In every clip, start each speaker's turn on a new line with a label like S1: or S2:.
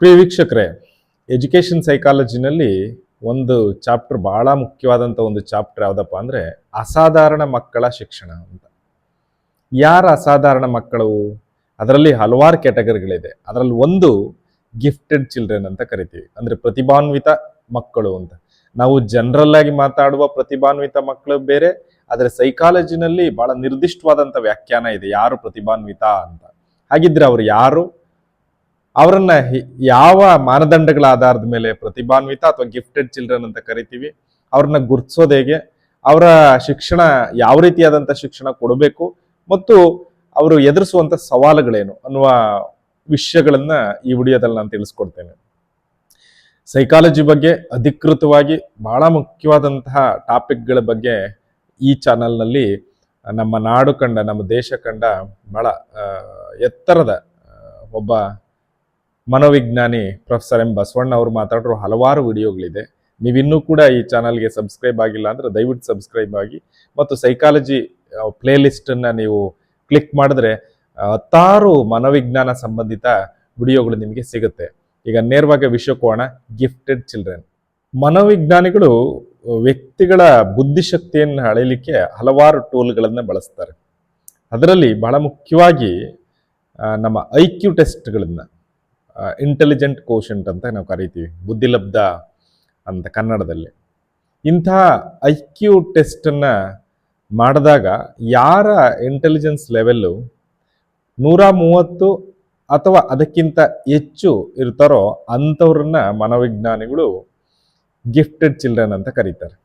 S1: ಪ್ರಿಯ ವೀಕ್ಷಕರೇ ಎಜುಕೇಷನ್ ಸೈಕಾಲಜಿನಲ್ಲಿ ಒಂದು ಚಾಪ್ಟರ್ ಬಹಳ ಮುಖ್ಯವಾದಂಥ ಒಂದು ಚಾಪ್ಟರ್ ಯಾವುದಪ್ಪ ಅಂದರೆ ಅಸಾಧಾರಣ ಮಕ್ಕಳ ಶಿಕ್ಷಣ ಅಂತ. ಯಾರ ಅಸಾಧಾರಣ ಮಕ್ಕಳು? ಅದರಲ್ಲಿ ಹಲವಾರು ಕ್ಯಾಟಗರಿಗಳಿದೆ. ಅದರಲ್ಲಿ ಒಂದು ಗಿಫ್ಟೆಡ್ ಚಿಲ್ಡ್ರನ್ ಅಂತ ಕರಿತೀವಿ. ಅಂದರೆ ಪ್ರತಿಭಾನ್ವಿತ ಮಕ್ಕಳು ಅಂತ. ನಾವು ಜನರಲ್ ಆಗಿ ಮಾತಾಡುವ ಪ್ರತಿಭಾನ್ವಿತ ಮಕ್ಕಳು ಬೇರೆ, ಆದರೆ ಸೈಕಾಲಜಿನಲ್ಲಿ ಬಹಳ ನಿರ್ದಿಷ್ಟವಾದಂಥ ವ್ಯಾಖ್ಯಾನ ಇದೆ. ಯಾರು ಪ್ರತಿಭಾನ್ವಿತ ಅಂತ. ಹಾಗಿದ್ರೆ ಅವರು ಯಾರು? ಅವರನ್ನ ಯಾವ ಮಾನದಂಡಗಳ ಆಧಾರದ ಮೇಲೆ ಪ್ರತಿಭಾನ್ವಿತ ಅಥವಾ ಗಿಫ್ಟೆಡ್ ಚಿಲ್ಡ್ರನ್ ಅಂತ ಕರಿತೀವಿ, ಅವ್ರನ್ನ ಗುರ್ತಿಸೋದು ಹೇಗೆ, ಅವರ ಶಿಕ್ಷಣ ಯಾವ ರೀತಿಯಾದಂಥ ಶಿಕ್ಷಣ ಕೊಡಬೇಕು, ಮತ್ತು ಅವರು ಎದುರಿಸುವಂತ ಸವಾಲುಗಳೇನು ಅನ್ನುವ ವಿಷಯಗಳನ್ನ ಈ ವಿಡಿಯೋದಲ್ಲಿ ನಾನು ತಿಳಿಸ್ಕೊಡ್ತೇನೆ. ಸೈಕಾಲಜಿ ಬಗ್ಗೆ ಅಧಿಕೃತವಾಗಿ ಬಹಳ ಮುಖ್ಯವಾದಂತಹ ಟಾಪಿಕ್ಗಳ ಬಗ್ಗೆ ಈ ಚಾನಲ್ನಲ್ಲಿ ನಮ್ಮ ನಾಡು ಕಂಡ, ನಮ್ಮ ದೇಶ ಕಂಡ ಬಹಳ ಎತ್ತರದ ಒಬ್ಬ ಮನೋವಿಜ್ಞಾನಿ ಪ್ರೊಫೆಸರ್ ಎಂ ಬಸವಣ್ಣ ಅವರು ಮಾತಾಡಿರೋ ಹಲವಾರು ವಿಡಿಯೋಗಳಿದೆ. ನೀವಿನ್ನೂ ಕೂಡ ಈ ಚಾನಲ್ಗೆ ಸಬ್ಸ್ಕ್ರೈಬ್ ಆಗಿಲ್ಲ ಅಂದ್ರೆ ದಯವಿಟ್ಟು ಸಬ್ಸ್ಕ್ರೈಬ್ ಆಗಿ ಮತ್ತು ಸೈಕಾಲಜಿ ಪ್ಲೇ ಅನ್ನ ನೀವು ಕ್ಲಿಕ್ ಮಾಡಿದ್ರೆ ಹತ್ತಾರು ಮನೋವಿಜ್ಞಾನ ಸಂಬಂಧಿತ ವಿಡಿಯೋಗಳು ನಿಮಗೆ ಸಿಗುತ್ತೆ. ಈಗ ನೇರವಾಗಿ ವಿಶ್ವಕೋಣ ಗಿಫ್ಟೆಡ್ ಚಿಲ್ಡ್ರನ್ ಮನೋವಿಜ್ಞಾನಿಗಳು, ವ್ಯಕ್ತಿಗಳ ಬುದ್ಧಿಶಕ್ತಿಯನ್ನು ಅಳೆಯಲಿಕ್ಕೆ ಹಲವಾರು ಟೂಲ್ಗಳನ್ನು ಬಳಸ್ತಾರೆ. ಅದರಲ್ಲಿ ಬಹಳ ಮುಖ್ಯವಾಗಿ ನಮ್ಮ ಐ ಕ್ಯೂ ಟೆಸ್ಟ್ಗಳನ್ನು. ಇಂಟೆಲಿಜೆಂಟ್ ಕೋಶಂಟ್ ಅಂತ ನಾವು ಕರಿತೀವಿ, ಬುದ್ಧಿಲಬ್ಧ ಅಂತ ಕನ್ನಡದಲ್ಲಿ. ಇಂಥ ಐ ಕ್ಯೂ ಟೆಸ್ಟನ್ನು ಮಾಡಿದಾಗ ಯಾರ ಇಂಟೆಲಿಜೆನ್ಸ್ ಲೆವೆಲ್ಲು ನೂರ ಮೂವತ್ತು ಅಥವಾ ಅದಕ್ಕಿಂತ ಹೆಚ್ಚು ಇರ್ತಾರೋ ಅಂಥವ್ರನ್ನ ಮನೋವಿಜ್ಞಾನಿಗಳು ಗಿಫ್ಟೆಡ್ ಚಿಲ್ಡ್ರನ್ ಅಂತ ಕರೀತಾರೆ.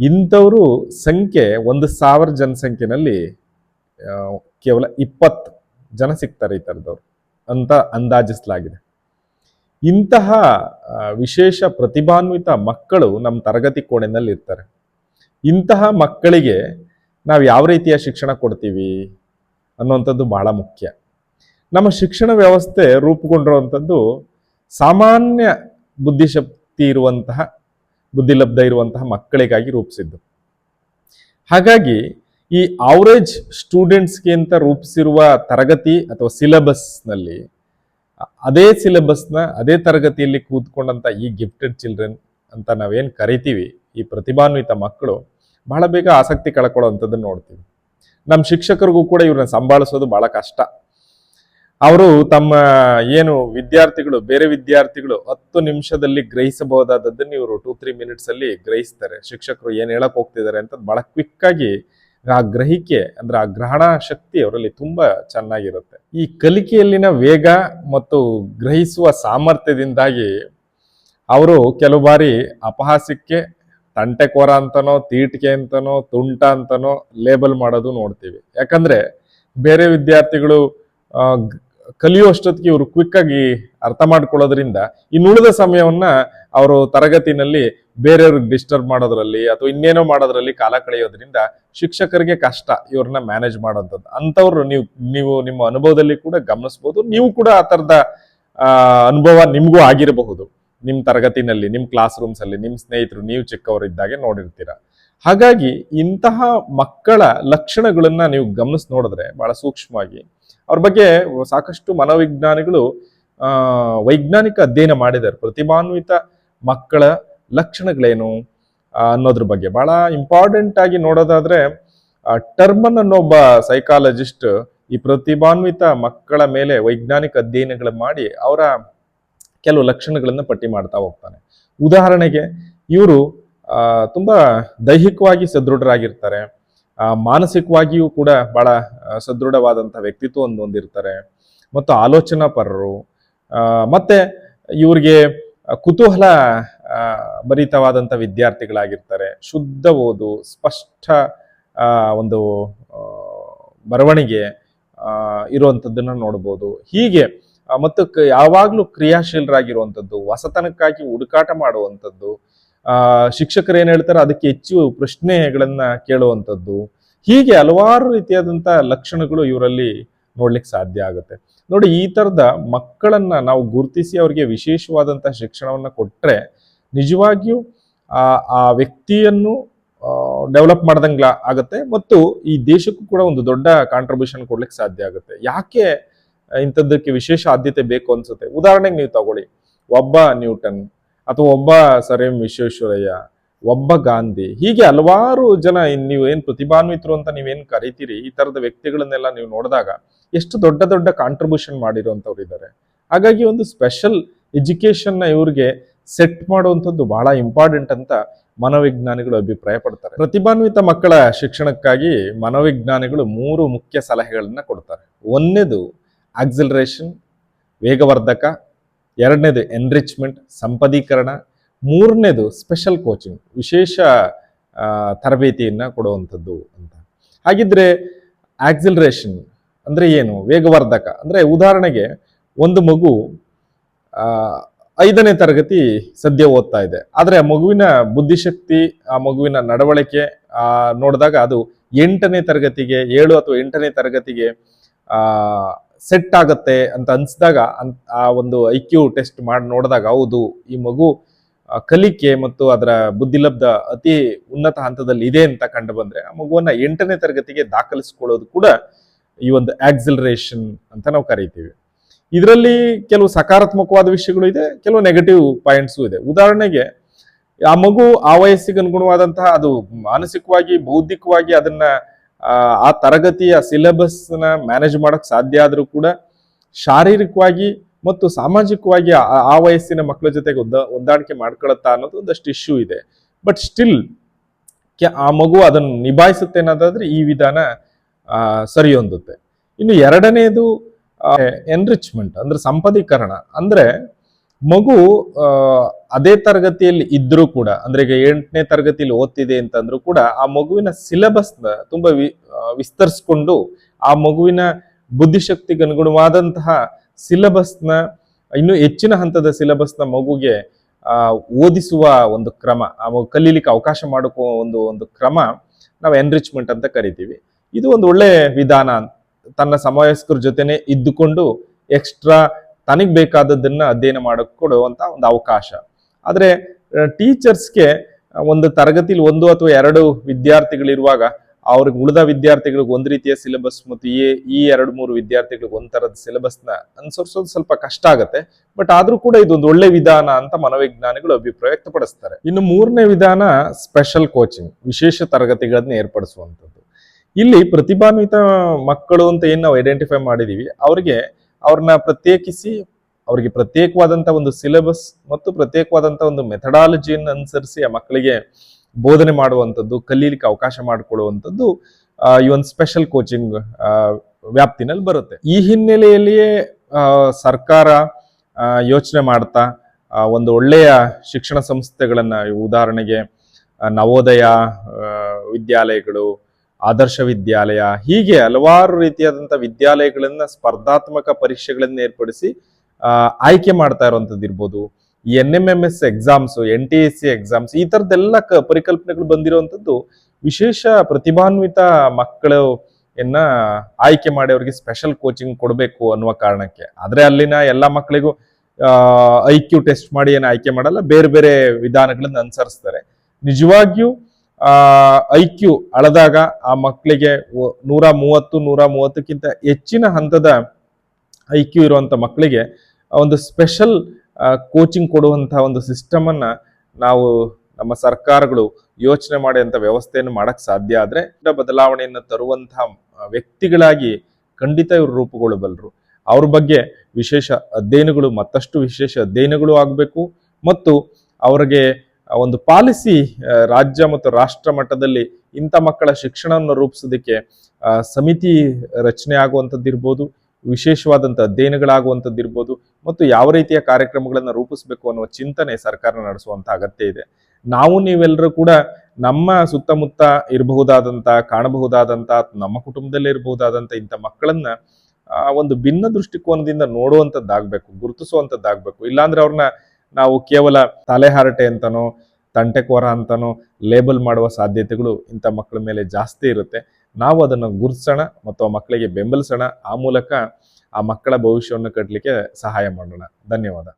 S1: ಇಂಥವರು ಸಂಖ್ಯೆ ಒಂದು ಸಾವಿರ ಜನಸಂಖ್ಯೆನಲ್ಲಿ ಕೇವಲ ಇಪ್ಪತ್ತು ಜನ ಸಿಗ್ತಾರೆ ಈ ಥರದವ್ರು. ಅಂತ ಅಂದಾಜಿಸಲಾಗಿದೆ. ಇಂತಹ ವಿಶೇಷ ಪ್ರತಿಭಾನ್ವಿತ ಮಕ್ಕಳು ನಮ್ಮ ತರಗತಿ ಕೋಣೆನಲ್ಲಿ ಇರ್ತಾರೆ. ಇಂತಹ ಮಕ್ಕಳಿಗೆ ನಾವು ಯಾವ ರೀತಿಯ ಶಿಕ್ಷಣ ಕೊಡ್ತೀವಿ ಅನ್ನುವಂಥದ್ದು ಬಹಳ ಮುಖ್ಯ. ನಮ್ಮ ಶಿಕ್ಷಣ ವ್ಯವಸ್ಥೆ ರೂಪುಗೊಂಡಿರುವಂಥದ್ದು ಸಾಮಾನ್ಯ ಬುದ್ಧಿಶಕ್ತಿ ಇರುವಂತಹ, ಬುದ್ಧಿಲಬ್ಧ ಇರುವಂತಹ ಮಕ್ಕಳಿಗಾಗಿ ರೂಪಿಸಿದ್ದು. ಹಾಗಾಗಿ ಈ ಆವರೇಜ್ ಸ್ಟೂಡೆಂಟ್ಸ್ಗೆ ಅಂತ ರೂಪಿಸಿರುವ ತರಗತಿ ಅಥವಾ ಸಿಲೆಬಸ್ನಲ್ಲಿ ಅದೇ ಸಿಲೆಬಸ್ನ ಅದೇ ತರಗತಿಯಲ್ಲಿ ಕೂತ್ಕೊಂಡಂತ ಈ ಗಿಫ್ಟೆಡ್ ಚಿಲ್ಡ್ರನ್ ಅಂತ ನಾವೇನು ಕರಿತೀವಿ, ಈ ಪ್ರತಿಭಾನ್ವಿತ ಮಕ್ಕಳು, ಬಹಳ ಬೇಗ ಆಸಕ್ತಿ ಕಳ್ಕೊಳ್ಳೋವಂಥದ್ದನ್ನು ನೋಡ್ತೀವಿ. ನಮ್ಮ ಶಿಕ್ಷಕರಿಗೂ ಕೂಡ ಇವ್ರನ್ನ ಸಂಭಾಳಿಸೋದು ಬಹಳ ಕಷ್ಟ. ಅವರು ತಮ್ಮ ಏನು ವಿದ್ಯಾರ್ಥಿಗಳು, ಬೇರೆ ವಿದ್ಯಾರ್ಥಿಗಳು ಹತ್ತು ನಿಮಿಷದಲ್ಲಿ ಗ್ರಹಿಸಬಹುದಾದದ್ದನ್ನು ಇವರು ಟೂ ತ್ರೀ ಮಿನಿಟ್ಸ್ ಅಲ್ಲಿ ಗ್ರಹಿಸ್ತಾರೆ. ಶಿಕ್ಷಕರು ಏನು ಹೇಳಕ್ ಹೋಗ್ತಿದ್ದಾರೆ ಅಂತ ಬಹಳ ಕ್ವಿಕ್ ಆಗಿ ಆ ಗ್ರಹಿಕೆ, ಅಂದ್ರೆ ಆ ಗ್ರಹಣ ಶಕ್ತಿ ಅವರಲ್ಲಿ ತುಂಬಾ ಚೆನ್ನಾಗಿರುತ್ತೆ. ಈ ಕಲಿಕೆಯಲ್ಲಿನ ವೇಗ ಮತ್ತು ಗ್ರಹಿಸುವ ಸಾಮರ್ಥ್ಯದಿಂದಾಗಿ ಅವರು ಕೆಲವು ಬಾರಿ ಅಪಹಾಸ್ಯಕ್ಕೆ ತಂಟೆಕೋರ ಅಂತನೋ, ತೀಟಿಕೆ ಅಂತನೋ, ತುಂಟ ಅಂತನೋ ಲೇಬಲ್ ಮಾಡೋದು ನೋಡ್ತೀವಿ. ಯಾಕಂದ್ರೆ ಬೇರೆ ವಿದ್ಯಾರ್ಥಿಗಳು ಕಲಿಯುವಷ್ಟೊತ್ತಿಗೆ ಇವರು ಕ್ವಿಕ್ ಆಗಿ ಅರ್ಥ ಮಾಡ್ಕೊಳ್ಳೋದ್ರಿಂದ ಇನ್ನುಳಿದ ಸಮಯವನ್ನ ಅವರು ತರಗತಿನಲ್ಲಿ ಬೇರೆಯವ್ರಿಗೆ ಡಿಸ್ಟರ್ಬ್ ಮಾಡೋದ್ರಲ್ಲಿ ಅಥವಾ ಇನ್ನೇನೋ ಮಾಡೋದ್ರಲ್ಲಿ ಕಾಲ ಕಳೆಯೋದ್ರಿಂದ ಶಿಕ್ಷಕರಿಗೆ ಕಷ್ಟ ಇವ್ರನ್ನ ಮ್ಯಾನೇಜ್ ಮಾಡೋಂಥದ್ದು. ಅಂಥವ್ರು ನೀವು ನೀವು ನಿಮ್ಮ ಅನುಭವದಲ್ಲಿ ಕೂಡ ಗಮನಿಸ್ಬೋದು. ನೀವು ಕೂಡ ಆ ಥರದ ಅನುಭವ ನಿಮಗೂ ಆಗಿರಬಹುದು. ನಿಮ್ಮ ತರಗತಿನಲ್ಲಿ ನಿಮ್ಮ ಕ್ಲಾಸ್ ರೂಮ್ಸಲ್ಲಿ ನಿಮ್ಮ ಸ್ನೇಹಿತರು, ನೀವು ಚಿಕ್ಕವರಿದ್ದಾಗೆ ನೋಡಿರ್ತೀರ. ಹಾಗಾಗಿ ಇಂತಹ ಮಕ್ಕಳ ಲಕ್ಷಣಗಳನ್ನ ನೀವು ಗಮನಿಸಿ ನೋಡಿದ್ರೆ ಬಹಳ ಸೂಕ್ಷ್ಮವಾಗಿ. ಅವ್ರ ಬಗ್ಗೆ ಸಾಕಷ್ಟು ಮನೋವಿಜ್ಞಾನಿಗಳು ವೈಜ್ಞಾನಿಕ ಅಧ್ಯಯನ ಮಾಡಿದ್ದಾರೆ. ಪ್ರತಿಭಾನ್ವಿತ ಮಕ್ಕಳ ಲಕ್ಷಣಗಳೇನು ಅನ್ನೋದ್ರ ಬಗ್ಗೆ. ಬಹಳ ಇಂಪಾರ್ಟೆಂಟ್ ಆಗಿ ನೋಡೋದಾದ್ರೆ ಟರ್ಮನ್ ಅನ್ನೋ ಒಬ್ಬ ಸೈಕಾಲಜಿಸ್ಟ್ ಈ ಪ್ರತಿಭಾನ್ವಿತ ಮಕ್ಕಳ ಮೇಲೆ ವೈಜ್ಞಾನಿಕ ಅಧ್ಯಯನಗಳು ಮಾಡಿ ಅವರ ಕೆಲವು ಲಕ್ಷಣಗಳನ್ನು ಪಟ್ಟಿ ಮಾಡ್ತಾ ಹೋಗ್ತಾನೆ. ಉದಾಹರಣೆಗೆ, ಇವರು ತುಂಬಾ ದೈಹಿಕವಾಗಿ ಸದೃಢರಾಗಿರ್ತಾರೆ. ಮಾನಸಿಕವಾಗಿಯೂ ಕೂಡ ಬಹಳ ಸದೃಢವಾದಂಥ ವ್ಯಕ್ತಿತ್ವವನ್ನು ಹೊಂದಿರ್ತಾರೆ. ಮತ್ತು ಆಲೋಚನಾ ಪರರು ಆ, ಮತ್ತೆ ಇವ್ರಿಗೆ ಕುತೂಹಲ ಭರಿತವಾದಂಥ ವಿದ್ಯಾರ್ಥಿಗಳಾಗಿರ್ತಾರೆ. ಶುದ್ಧ ಓದು ಸ್ಪಷ್ಟ ಒಂದು ಬರವಣಿಗೆ ಇರುವಂಥದ್ದನ್ನು ನೋಡ್ಬೋದು. ಹೀಗೆ ಮತ್ತು ಯಾವಾಗಲೂ ಕ್ರಿಯಾಶೀಲರಾಗಿರುವಂಥದ್ದು ಹೊಸತನಕ್ಕಾಗಿ ಹುಡುಕಾಟ ಮಾಡುವಂಥದ್ದು ಶಿಕ್ಷಕರು ಏನ್ ಹೇಳ್ತಾರೆ? ಅದಕ್ಕೆ ಹೆಚ್ಚು ಪ್ರಶ್ನೆಗಳನ್ನ ಕೇಳುವಂಥದ್ದು ಹೀಗೆ ಹಲವಾರು ರೀತಿಯಾದಂಥ ಲಕ್ಷಣಗಳು ಇವರಲ್ಲಿ ನೋಡ್ಲಿಕ್ಕೆ ಸಾಧ್ಯ ಆಗುತ್ತೆ. ನೋಡಿ, ಈ ತರದ ಮಕ್ಕಳನ್ನ ನಾವು ಗುರುತಿಸಿ ಅವರಿಗೆ ವಿಶೇಷವಾದಂತಹ ಶಿಕ್ಷಣವನ್ನ ಕೊಟ್ರೆ ನಿಜವಾಗಿಯೂ ಆ ಆ ವ್ಯಕ್ತಿಯನ್ನು ಡೆವಲಪ್ ಮಾಡ್ದಂಗ್ಲ ಆಗುತ್ತೆ ಮತ್ತು ಈ ದೇಶಕ್ಕೂ ಕೂಡ ಒಂದು ದೊಡ್ಡ ಕಾಂಟ್ರಿಬ್ಯೂಷನ್ ಕೊಡ್ಲಿಕ್ಕೆ ಸಾಧ್ಯ ಆಗುತ್ತೆ. ಯಾಕೆ ಇಂಥದ್ದಕ್ಕೆ ವಿಶೇಷ ಆದ್ಯತೆ ಬೇಕು ಅನ್ಸುತ್ತೆ? ಉದಾಹರಣೆಗೆ ನೀವು ತಗೊಳ್ಳಿ. ಒಬ್ಬ ನ್ಯೂಟನ್ ಅಥವಾ ಒಬ್ಬ ಸರ್ ಎಂ ವಿಶ್ವೇಶ್ವರಯ್ಯ, ಒಬ್ಬ ಗಾಂಧಿ, ಹೀಗೆ ಹಲವಾರು ಜನ ನೀವು ಏನ್ ಪ್ರತಿಭಾನ್ವಿತರು ಅಂತ ನೀವೇನು ಕರಿತೀರಿ? ಈ ತರದ ವ್ಯಕ್ತಿಗಳನ್ನೆಲ್ಲ ನೀವು ನೋಡಿದಾಗ ಎಷ್ಟು ದೊಡ್ಡ ದೊಡ್ಡ ಕಾಂಟ್ರಿಬ್ಯೂಷನ್ ಮಾಡಿರುವಂತವ್ರು ಇದ್ದಾರೆ ಹಾಗಾಗಿ ಒಂದು ಸ್ಪೆಷಲ್ ಎಜುಕೇಶನ್ನ ಇವ್ರಿಗೆ ಸೆಟ್ ಮಾಡುವಂಥದ್ದು ಬಹಳ ಇಂಪಾರ್ಟೆಂಟ್ ಅಂತ ಮನೋವಿಜ್ಞಾನಿಗಳು ಅಭಿಪ್ರಾಯ ಪಡ್ತಾರೆ ಪ್ರತಿಭಾನ್ವಿತ ಮಕ್ಕಳ ಶಿಕ್ಷಣಕ್ಕಾಗಿ ಮನೋವಿಜ್ಞಾನಿಗಳು ಮೂರು ಮುಖ್ಯ ಸಲಹೆಗಳನ್ನ ಕೊಡ್ತಾರೆ. ಒಂದನೇದು ಆಕ್ಸಿಲರೇಷನ್ ವೇಗವರ್ಧಕ ಎರಡನೇದು ಎನ್ರಿಚ್ಮೆಂಟ್ ಸಂಪದೀಕರಣ. ಮೂರನೇದು ಸ್ಪೆಷಲ್ ಕೋಚಿಂಗ್ ವಿಶೇಷ ತರಬೇತಿಯನ್ನ ಕೊಡುವಂಥದ್ದು ಅಂತ. ಹಾಗಿದ್ರೆ ಆಕ್ಸಿಲರೇಷನ್ ಅಂದ್ರೆ ಏನು? ವೇಗವರ್ಧಕ ಅಂದ್ರೆ ಉದಾಹರಣೆಗೆ ಒಂದು ಮಗು ಐದನೇ ತರಗತಿ ಸದ್ಯ ಓದ್ತಾ ಇದೆ. ಆದರೆ ಆ ಮಗುವಿನ ಬುದ್ಧಿಶಕ್ತಿ, ಆ ಮಗುವಿನ ನಡವಳಿಕೆ ನೋಡಿದಾಗ ಅದು ಎಂಟನೇ ತರಗತಿಗೆ, ಏಳು ಅಥವಾ ಎಂಟನೇ ತರಗತಿಗೆ ಸೆಟ್ ಆಗುತ್ತೆ ಅಂತ ಅನ್ಸಿದಾಗ ಅನ್- ಆ ಒಂದು ಐ ಕ್ಯೂ ಟೆಸ್ಟ್ ಮಾಡಿ ನೋಡಿದಾಗ ಹೌದು, ಈ ಮಗು ಕಲಿಕೆ ಮತ್ತು ಅದರ ಬುದ್ಧಿಲಬ್ಧ ಅತಿ ಉನ್ನತ ಹಂತದಲ್ಲಿ ಇದೆ ಅಂತ ಕಂಡು ಬಂದ್ರೆ ಆ ಮಗುವನ್ನ ಎಂಟನೇ ತರಗತಿಗೆ ದಾಖಲಿಸ್ಕೊಳ್ಳೋದು ಕೂಡ ಈ ಒಂದು ಆಕ್ಸಿಲರೇಷನ್ ಅಂತ ನಾವು ಕರಿತೀವಿ. ಇದರಲ್ಲಿ ಕೆಲವು ಸಕಾರಾತ್ಮಕವಾದ ವಿಷಯಗಳು ಇದೆ, ಕೆಲವು ನೆಗೆಟಿವ್ ಪಾಯಿಂಟ್ಸು ಇದೆ. ಉದಾಹರಣೆಗೆ, ಆ ಮಗು ಆ ವಯಸ್ಸಿಗೆ ಅನುಗುಣವಾದಂತಹ ಅದು ಮಾನಸಿಕವಾಗಿ, ಬೌದ್ಧಿಕವಾಗಿ ಅದನ್ನ ಆ, ತರಗತಿಯ ಸಿಲೆಬಸ್ನ ಮ್ಯಾನೇಜ್ ಮಾಡಕ್ ಸಾಧ್ಯ ಆದರೂ ಕೂಡ ಶಾರೀರಿಕವಾಗಿ ಮತ್ತು ಸಾಮಾಜಿಕವಾಗಿ ಆ- ವಯಸ್ಸಿನ ಮಕ್ಕಳ ಜೊತೆಗೆ ಒದ್ದ ಹೊಂದಾಣಿಕೆ ಮಾಡ್ಕೊಳತ್ತಾ ಅನ್ನೋದು ಒಂದಷ್ಟು ಇಶ್ಯೂ ಇದೆ. ಬಟ್ ಸ್ಟಿಲ್ ಆ ಮಗು ಅದನ್ನು ನಿಭಾಯಿಸುತ್ತೆ ಅನ್ನೋದಾದ್ರೆ ಈ ವಿಧಾನ ಸರಿ ಹೊಂದುತ್ತೆ ಇನ್ನು ಎರಡನೇದು ಎನ್ರಿಚ್ಮೆಂಟ್ ಅಂದ್ರೆ ಸಂಪದೀಕರಣ. ಅಂದ್ರೆ ಮಗು ಅದೇ ತರಗತಿಯಲ್ಲಿ ಇದ್ರೂ ಕೂಡ, ಅಂದ್ರೆ ಈಗ ಎಂಟನೇ ತರಗತಿಯಲ್ಲಿ ಓದ್ತಿದೆ ಅಂತಂದ್ರೂ ಕೂಡ, ಆ ಮಗುವಿನ ಸಿಲೆಬಸ್ನ ತುಂಬಾ ವಿ ವಿಸ್ತರಿಸ್ಕೊಂಡು, ಆ ಮಗುವಿನ ಬುದ್ಧಿಶಕ್ತಿಗೆ ಅನುಗುಣವಾದಂತಹ ಸಿಲೆಬಸ್ನ, ಇನ್ನು ಹೆಚ್ಚಿನ ಹಂತದ ಸಿಲೆಬಸ್ನ ಮಗುಗೆ ಓದಿಸುವ ಒಂದು ಕ್ರಮ, ಆ ಮಗು ಕಲೀಲಿಕ್ಕೆ ಅವಕಾಶ ಮಾಡಿಕೋ ಒಂದು ಒಂದು ಕ್ರಮ ನಾವು ಎನ್ರಿಚ್ಮೆಂಟ್ ಅಂತ ಕರಿತೀವಿ. ಇದು ಒಂದು ಒಳ್ಳೆ ವಿಧಾನ. ತನ್ನ ಸಮವಯಸ್ಕರ ಜೊತೆನೆ ಇದ್ದುಕೊಂಡು ಎಕ್ಸ್ಟ್ರಾ ತನಗ್ ಬೇಕಾದದ್ದನ್ನ ಅಧ್ಯಯನ ಮಾಡಕ್ಕೆ ಕೊಡುವಂತ ಒಂದು ಅವಕಾಶ. ಆದ್ರೆ ಟೀಚರ್ಸ್ಗೆ ಒಂದು ತರಗತಿಲಿ ಒಂದು ಅಥವಾ ಎರಡು ವಿದ್ಯಾರ್ಥಿಗಳಿರುವಾಗ ಅವ್ರಿಗೆ ಉಳಿದ ವಿದ್ಯಾರ್ಥಿಗಳಿಗೆ ಒಂದ್ ರೀತಿಯ ಸಿಲೆಬಸ್ ಮತ್ತು ಈ ಈ ಎರಡು ಮೂರು ವಿದ್ಯಾರ್ಥಿಗಳಿಗೆ ಒಂಥರದ ತರದ ಸಿಲೆಬಸ್ನ ಅನುಸರಿಸೋದು ಸ್ವಲ್ಪ ಕಷ್ಟ ಆಗುತ್ತೆ. ಬಟ್ ಆದ್ರೂ ಕೂಡ ಇದೊಂದು ಒಳ್ಳೆ ವಿಧಾನ ಅಂತ ಮನೋವಿಜ್ಞಾನಿಗಳು ಅಭಿಪ್ರಾಯ ವ್ಯಕ್ತಪಡಿಸ್ತಾರೆ ಇನ್ನು ಮೂರನೇ ವಿಧಾನ ಸ್ಪೆಷಲ್ ಕೋಚಿಂಗ್, ವಿಶೇಷ ತರಗತಿಗಳನ್ನ ಏರ್ಪಡಿಸುವಂಥದ್ದು. ಇಲ್ಲಿ ಪ್ರತಿಭಾನ್ವಿತ ಮಕ್ಕಳು ಅಂತ ಏನು ನಾವು ಐಡೆಂಟಿಫೈ ಮಾಡಿದೀವಿ, ಅವ್ರಿಗೆ ಅವ್ರನ್ನ ಪ್ರತ್ಯೇಕಿಸಿ, ಅವರಿಗೆ ಪ್ರತ್ಯೇಕವಾದಂತ ಒಂದು ಸಿಲೆಬಸ್ ಮತ್ತು ಪ್ರತ್ಯೇಕವಾದಂತ ಒಂದು ಮೆಥಡಾಲಜಿಯನ್ನು ಅನುಸರಿಸಿ ಆ ಮಕ್ಕಳಿಗೆ ಬೋಧನೆ ಮಾಡುವಂಥದ್ದು, ಕಲೀಲಿಕ್ಕೆ ಅವಕಾಶ ಮಾಡಿಕೊಳ್ಳುವಂಥದ್ದು ಈ ಒಂದು ಸ್ಪೆಷಲ್ ಕೋಚಿಂಗ್ ವ್ಯಾಪ್ತಿನಲ್ಲಿ ಬರುತ್ತೆ. ಈ ಹಿನ್ನೆಲೆಯಲ್ಲಿಯೇ ಸರ್ಕಾರ ಯೋಚನೆ ಮಾಡ್ತಾ ಒಂದು ಒಳ್ಳೆಯ ಶಿಕ್ಷಣ ಸಂಸ್ಥೆಗಳನ್ನ, ಉದಾಹರಣೆಗೆ ನವೋದಯ ವಿದ್ಯಾಲಯಗಳು ಆದರ್ಶ ವಿದ್ಯಾಲಯ, ಹೀಗೆ ಹಲವಾರು ರೀತಿಯಾದಂಥ ವಿದ್ಯಾಲಯಗಳನ್ನ ಸ್ಪರ್ಧಾತ್ಮಕ ಪರೀಕ್ಷೆಗಳನ್ನ ಏರ್ಪಡಿಸಿ ಆಯ್ಕೆ ಮಾಡ್ತಾ ಇರುವಂಥದ್ದು ಇರ್ಬೋದು. N M M S exams N T S C exams ಈ ಥರದ್ದೆಲ್ಲ ಕ, ಪರಿಕಲ್ಪನೆಗಳು ಬಂದಿರುವಂಥದ್ದು ವಿಶೇಷ ಪ್ರತಿಭಾನ್ವಿತ ಮಕ್ಕಳು ಎನ್ನ ಆಯ್ಕೆ ಮಾಡಿ ಅವರಿಗೆ ಸ್ಪೆಷಲ್ ಕೋಚಿಂಗ್ ಕೊಡಬೇಕು ಅನ್ನುವ ಕಾರಣಕ್ಕೆ. ಆದ್ರೆ ಅಲ್ಲಿನ ಎಲ್ಲಾ ಮಕ್ಕಳಿಗೂ ಐ ಕ್ಯೂ ಟೆಸ್ಟ್ ಮಾಡಿ ಏನು ಆಯ್ಕೆ ಮಾಡಲ್ಲ, ಬೇರೆ ಬೇರೆ ವಿಧಾನಗಳನ್ನು ಅನುಸರಿಸ್ತಾರೆ. ನಿಜವಾಗಿಯೂ ಐ ಕ್ಯೂ ಅಳದಾಗ ಆ ಮಕ್ಕಳಿಗೆ ನೂರ ಮೂವತ್ತು, ನೂರ ಮೂವತ್ತಕ್ಕಿಂತ ಹೆಚ್ಚಿನ ಹಂತದ ಐ ಕ್ಯೂ ಇರುವಂತ ಮಕ್ಕಳಿಗೆ ಒಂದು ಸ್ಪೆಷಲ್ ಕೋಚಿಂಗ್ ಕೊಡುವಂತಹ ಒಂದು ಸಿಸ್ಟಮನ್ನು ನಾವು ನಮ್ಮ ಸರ್ಕಾರಗಳು ಯೋಚನೆ ಮಾಡಿ ಅಂತ ವ್ಯವಸ್ಥೆಯನ್ನು ಮಾಡಕ್ಕೆ ಸಾಧ್ಯ ಆದ್ರೆ ಬದಲಾವಣೆಯನ್ನು ತರುವಂತಹ ವ್ಯಕ್ತಿಗಳಾಗಿ ಖಂಡಿತ ಇವರು ರೂಪುಗೊಳ್ಳಬಲ್ಲರು. ಅವ್ರ ಬಗ್ಗೆ ವಿಶೇಷ ಅಧ್ಯಯನಗಳು, ಮತ್ತಷ್ಟು ವಿಶೇಷ ಅಧ್ಯಯನಗಳು ಆಗಬೇಕು ಮತ್ತು ಅವರಿಗೆ ಒಂದು ಪಾಲಿಸಿ ರಾಜ್ಯ ಮತ್ತು ರಾಷ್ಟ್ರ ಮಟ್ಟದಲ್ಲಿ ಇಂಥ ಮಕ್ಕಳ ಶಿಕ್ಷಣವನ್ನು ರೂಪಿಸೋದಕ್ಕೆ ಸಮಿತಿ ರಚನೆ ಆಗುವಂಥದ್ದು ಇರ್ಬೋದು ವಿಶೇಷವಾದಂಥ ಅಧ್ಯಯನಗಳಾಗುವಂಥದ್ದು ಇರ್ಬೋದು ಮತ್ತು ಯಾವ ರೀತಿಯ ಕಾರ್ಯಕ್ರಮಗಳನ್ನು ರೂಪಿಸಬೇಕು ಅನ್ನುವ ಚಿಂತನೆ ಸರ್ಕಾರ ನಡೆಸುವಂಥ ಅಗತ್ಯ ಇದೆ. ನಾವು ನೀವೆಲ್ಲರೂ ಕೂಡ ನಮ್ಮ ಸುತ್ತಮುತ್ತ ಇರಬಹುದಾದಂಥ, ಕಾಣಬಹುದಾದಂಥ ನಮ್ಮ ಕುಟುಂಬದಲ್ಲೇ ಇರಬಹುದಾದಂಥ ಇಂಥ ಮಕ್ಕಳನ್ನ ಒಂದು ಭಿನ್ನ ದೃಷ್ಟಿಕೋನದಿಂದ ನೋಡುವಂಥದ್ದಾಗಬೇಕು, ಗುರುತಿಸುವಂಥದ್ದಾಗಬೇಕು. ಇಲ್ಲಾಂದ್ರೆ ಅವ್ರನ್ನ ನಾವು ಕೇವಲ ತಲೆಹರಟೆ ಅಂತನೋ, ತಂಟೆಕೋರ ಅಂತನೋ, ಲೇಬಲ್ ಮಾಡುವ ಸಾಧ್ಯತೆಗಳು ಇಂಥ ಮಕ್ಕಳ ಮೇಲೆ ಜಾಸ್ತಿ ಇರುತ್ತೆ. ನಾವು ಅದನ್ನು ಗುರುತಿಸೋಣ ಮತ್ತು ಆ ಮಕ್ಕಳಿಗೆ ಬೆಂಬಲಿಸೋಣ. ಆ ಮೂಲಕ ಆ ಮಕ್ಕಳ ಭವಿಷ್ಯವನ್ನು ಕಟ್ಟಲಿಕ್ಕೆ ಸಹಾಯ ಮಾಡೋಣ. ಧನ್ಯವಾದ.